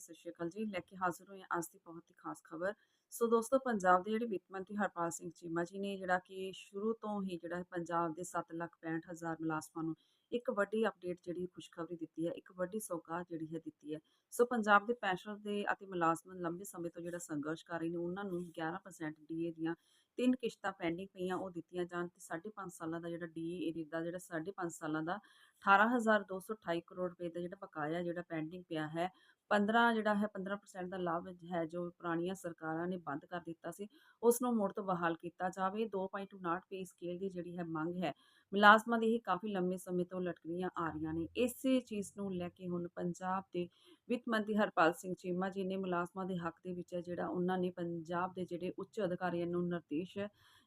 ਸਤਿ ਸ਼੍ਰੀ ਅਕਾਲ ਜੀ। ਲੈ ਕੇ ਹਾਜ਼ਰ ਹੋਏ ਹਾਂ ਅੱਜ ਦੀ ਬਹੁਤ ਹੀ ਖਾਸ ਖਬਰ। ਸੋ ਦੋਸਤੋ, ਪੰਜਾਬ ਦੇ ਜਿਹੜੇ ਵਿੱਤ ਮੰਤਰੀ ਹਰਪਾਲ ਸਿੰਘ ਚੀਮਾ ਜੀ ਨੇ, ਜਿਹੜਾ ਕਿ ਸ਼ੁਰੂ ਤੋਂ ਹੀ ਜਿਹੜਾ ਪੰਜਾਬ ਦੇ 7 ਲੱਖ 65 ਹਜ਼ਾਰ ਮੁਲਾਜ਼ਮਾਂ ਨੂੰ ਇੱਕ ਵੱਡੀ ਅਪਡੇਟ ਜਿਹੜੀ ਖੁਸ਼ਖਬਰੀ ਦਿੱਤੀ ਹੈ, ਇੱਕ ਵੱਡੀ ਸੌਗਾਤ ਜਿਹੜੀ ਹੈ ਦਿੱਤੀ ਹੈ। ਸੋ ਪੰਜਾਬ ਦੇ ਪੈਨਸ਼ਨਰ ਦੇ ਅਤੇ ਮੁਲਾਜ਼ਮਾਂ ਲੰਬੇ ਸਮੇਂ ਤੋਂ ਜਿਹੜਾ ਸੰਘਰਸ਼ ਕਰ ਰਹੇ ਨੇ, ਉਹਨਾਂ ਨੂੰ 11% ਡੀਏ ਦੀਆਂ ਤਿੰਨ ਕਿਸ਼ਤਾਂ ਪੈਂਡਿੰਗ ਪਈਆਂ, ਉਹ ਦਿੱਤੀਆਂ ਜਾਣ ਤੇ 5.5 ਸਾਲਾਂ ਦਾ ਜਿਹੜਾ ਡੀਏ ਦਾ ਜਿਹੜਾ 5.5 ਸਾਲਾਂ ਦਾ 18228 ਕਰੋੜ ਰੁਪਏ ਦਾ ਜਿਹੜਾ ਬਕਾਇਆ ਜਿਹੜਾ ਪੈਂਡਿੰਗ ਪਿਆ ਹੈ 15 ਜਿਹੜਾ ਹੈ 15% ਦਾ ਲਾਭ ਹੈ ਜੋ ਪੁਰਾਣੀਆਂ ਸਰਕਾਰਾਂ ਨੇ ਬੰਦ ਕਰ ਦਿੱਤਾ ਸੀ ਉਸ ਨੂੰ ਮੁੜ ਤੋਂ ਬਹਾਲ ਕੀਤਾ ਜਾਵੇ। 2.59 ਪੇ ਸਕੇਲ ਦੀ ਜਿਹੜੀ ਹੈ ਮੰਗ ਹੈ, ਮੁਲਾਜ਼ਮਾਂ ਦੀ ਇਹ ਕਾਫੀ ਲੰਮੇ ਸਮੇਂ ਤੋਂ ਲਟਕਦੀਆਂ ਆ ਰਹੀਆਂ ਨੇ। ਇਸੇ ਚੀਜ਼ ਨੂੰ ਲੈ ਕੇ ਹੁਣ ਪੰਜਾਬ ਦੇ ਵਿੱਤ ਮੰਤਰੀ ਹਰਪਾਲ ਸਿੰਘ ਚੀਮਾ ਜੀ ਨੇ ਮੁਲਾਜ਼ਮਾਂ ਦੇ ਹੱਕ ਦੇ ਵਿੱਚ ਹੈ ਜਿਹੜਾ ਉਹਨਾਂ ਨੇ ਪੰਜਾਬ ਦੇ ਜਿਹੜੇ ਉੱਚ ਅਧਿਕਾਰੀਆਂ ਨੂੰ ਨਿਰਦੇਸ਼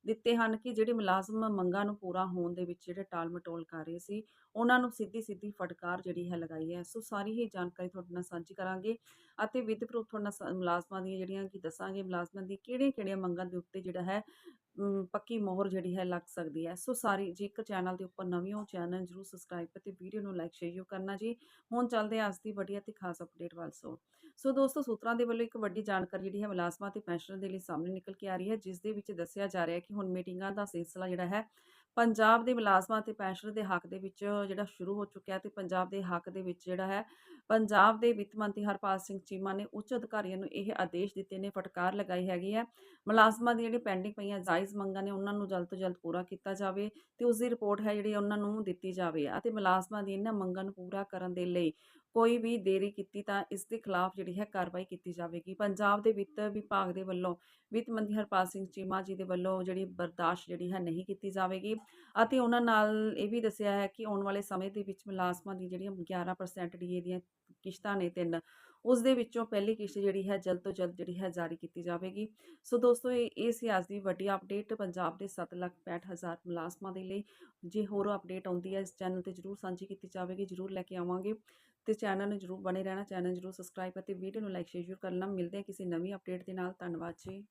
ਦਿੱਤੇ ਹਨ ਕਿ ਜਿਹੜੇ ਮੁਲਾਜ਼ਮ ਮੰਗਾਂ ਨੂੰ ਪੂਰਾ ਹੋਣ ਦੇ ਵਿੱਚ ਜਿਹੜੇ ਟਾਲ ਮਟੋਲ ਕਰ ਰਹੇ ਸੀ, ਉਹਨਾਂ ਨੂੰ ਸਿੱਧੀ ਸਿੱਧੀ ਫਟਕਾਰ ਜਿਹੜੀ ਹੈ ਲਗਾਈ ਹੈ। ਸੋ ਸਾਰੀ ਹੀ ਜਾਣਕਾਰੀ ਤੁਹਾਡੇ ਨਾਲ ਸਾਂਝੀ ਕਰਾਂ ਕਰਾਂਗੇ ਅਤੇ ਵਿਦ ਪ੍ਰੂਫ ਮੁਲਾਜ਼ਮਾਂ ਦੀਆਂ ਜਿਹੜੀਆਂ ਕਿ ਦੱਸਾਂਗੇ, ਮੁਲਾਜ਼ਮਾਂ ਦੀ ਕਿਹੜੀਆਂ ਕਿਹੜੀਆਂ ਮੰਗਾਂ ਦੇ ਉੱਤੇ ਜਿਹੜਾ ਹੈ ਪੱਕੀ ਮੋਹਰ ਜਿਹੜੀ ਹੈ ਲੱਗ ਸਕਦੀ ਹੈ। ਸੋ ਸਾਰੀ ਜੇਕਰ ਚੈਨਲ ਦੇ ਉੱਪਰ ਨਵੀਂ ਹੋ, ਚੈਨਲ ਜਰੂਰ ਸਬਸਕ੍ਰਾਈਬ ਅਤੇ ਵੀਡੀਓ ਨੂੰ ਲਾਈਕ ਸ਼ੇਅਰ ਕਰਨਾ ਜੀ। ਹੁਣ ਚੱਲਦੇ ਹਾਂ ਅੱਜ ਦੀ ਵੱਡੀ ਅਤੇ ਖਾਸ ਅਪਡੇਟ ਵੱਲ ਸੋ। ਸੋ ਦੋਸਤੋ, ਸੂਤਰਾਂ ਦੇ ਵੱਲੋਂ ਇੱਕ ਵੱਡੀ ਜਾਣਕਾਰੀ ਜਿਹੜੀ ਹੈ ਮੁਲਾਜ਼ਮਾਂ ਤੇ ਪੈਨਸ਼ਨਰ ਦੇ ਲਈ ਸਾਹਮਣੇ ਨਿਕਲ ਕੇ ਆ ਰਹੀ ਹੈ, ਜਿਸ ਦੇ ਵਿੱਚ ਦੱਸਿਆ ਜਾ ਰਿਹਾ ਹੈ ਕਿ ਹੁਣ ਮੀਟਿੰਗਾਂ ਦਾ ਸਿਲਸਿਲਾ ਜਿਹੜਾ ਹੈ ਪੰਜਾਬ ਦੇ ਮੁਲਾਜ਼ਮਾਂ ਤੇ ਪੈਨਸ਼ਨਰ ਦੇ ਹੱਕ ਦੇ ਵਿੱਚ ਜਿਹੜਾ ਸ਼ੁਰੂ ਹੋ ਚੁੱਕਿਆ ਤੇ ਪੰਜਾਬ ਦੇ ਹੱਕ ਦੇ ਵਿੱਚ ਜਿਹੜਾ ਹੈ, ਪੰਜਾਬ ਦੇ ਵਿੱਤ ਮੰਤਰੀ ਹਰਪਾਲ ਸਿੰਘ ਚੀਮਾ ਨੇ ਉੱਚ ਅਧਿਕਾਰੀਆਂ ਨੂੰ ਇਹ ਆਦੇਸ਼ ਦਿੱਤੇ ਨੇ, ਫਟਕਾਰ ਲਗਾਈ ਹੈਗੀ ਹੈ। ਮੁਲਾਜ਼ਮਾਂ ਦੀ ਜਿਹੜੀ ਪੈਂਡਿੰਗ ਪਈਆਂ ਜਾਇਜ਼ ਮੰਗਾਂ ਨੇ ਉਹਨਾਂ ਨੂੰ ਜਲਦ ਤੋਂ ਜਲਦ ਪੂਰਾ ਕੀਤਾ ਜਾਵੇ ਤੇ ਉਸ ਦੀ ਰਿਪੋਰਟ ਹੈ ਜਿਹੜੀ ਉਹਨਾਂ ਨੂੰ ਦਿੱਤੀ ਜਾਵੇ ਅਤੇ ਮੁਲਾਜ਼ਮਾਂ ਦੀ ਇਹਨਾਂ ਮੰਗਾਂ ਨੂੰ ਪੂਰਾ ਕਰਨ ਦੇ ਲਈ ਕੋਈ ਵੀ ਦੇਰੀ ਕੀਤੀ ਤਾਂ ਇਸ ਦੇ ਖਿਲਾਫ ਜਿਹੜੀ ਹੈ ਕਾਰਵਾਈ ਕੀਤੀ ਜਾਵੇਗੀ। ਪੰਜਾਬ ਦੇ ਵਿੱਤ ਵਿਭਾਗ ਦੇ ਵੱਲੋਂ, ਵਿੱਤ ਮੰਤਰੀ ਹਰਪਾਲ ਸਿੰਘ ਚੀਮਾ ਜੀ ਦੇ ਵੱਲੋਂ ਜਿਹੜੀ ਬਰਦਾਸ਼ਤ ਜਿਹੜੀ ਹੈ ਨਹੀਂ ਕੀਤੀ ਜਾਵੇਗੀ ਅਤੇ ਉਹਨਾਂ ਨਾਲ ਇਹ ਵੀ ਦੱਸਿਆ ਹੈ ਕਿ ਆਉਣ ਵਾਲੇ ਸਮੇਂ ਦੇ ਵਿੱਚ ਮੁਲਾਜ਼ਮਾਂ ਦੀ ਜਿਹੜੀਆਂ 11% ਡੀਏ ਦੀਆਂ ਕਿਸ਼ਤਾਂ ਨੇ ਤਿੰਨ ਉਸ ਦੇ ਵਿੱਚੋਂ ਪਹਿਲੀ ਕਿਸ਼ਤ ਜਿਹੜੀ ਹੈ ਜਲਦ ਤੋਂ ਜਲਦ ਜਿਹੜੀ ਹੈ ਜਾਰੀ ਕੀਤੀ ਜਾਵੇਗੀ। ਸੋ ਦੋਸਤੋ, ਇਹ ਇਹ ਸੀ ਅੱਜ ਦੀ ਵੱਡੀ ਅਪਡੇਟ ਪੰਜਾਬ ਦੇ 7 ਲੱਖ 65 ਹਜ਼ਾਰ ਮੁਲਾਜ਼ਮਾਂ ਦੇ ਲਈ। ਜੇ ਹੋਰ ਅਪਡੇਟ ਆਉਂਦੀ ਹੈ, ਇਸ ਚੈਨਲ ਤੇ ਜਰੂਰ ਸਾਂਝੀ ਕੀਤੀ ਜਾਵੇਗੀ, ਜਰੂਰ ਲੈ ਕੇ ਆਵਾਂਗੇ। ਤੇ ਚੈਨਲ ਨੂੰ ਜਰੂਰ ਬਣੇ ਰਹਿਣਾ ਚੈਨਲ ਜਰੂਰ ਸਬਸਕ੍ਰਾਈਬ ਅਤੇ ਵੀਡੀਓ ਨੂੰ ਲਾਈਕ ਸ਼ੇਅਰ ਕਰਨਾ। ਮਿਲਦੇ ਹਾਂ ਕਿਸੇ ਨਵੀਂ ਅਪਡੇਟ ਦੇ ਨਾਲ। ਧੰਨਵਾਦ ਜੀ।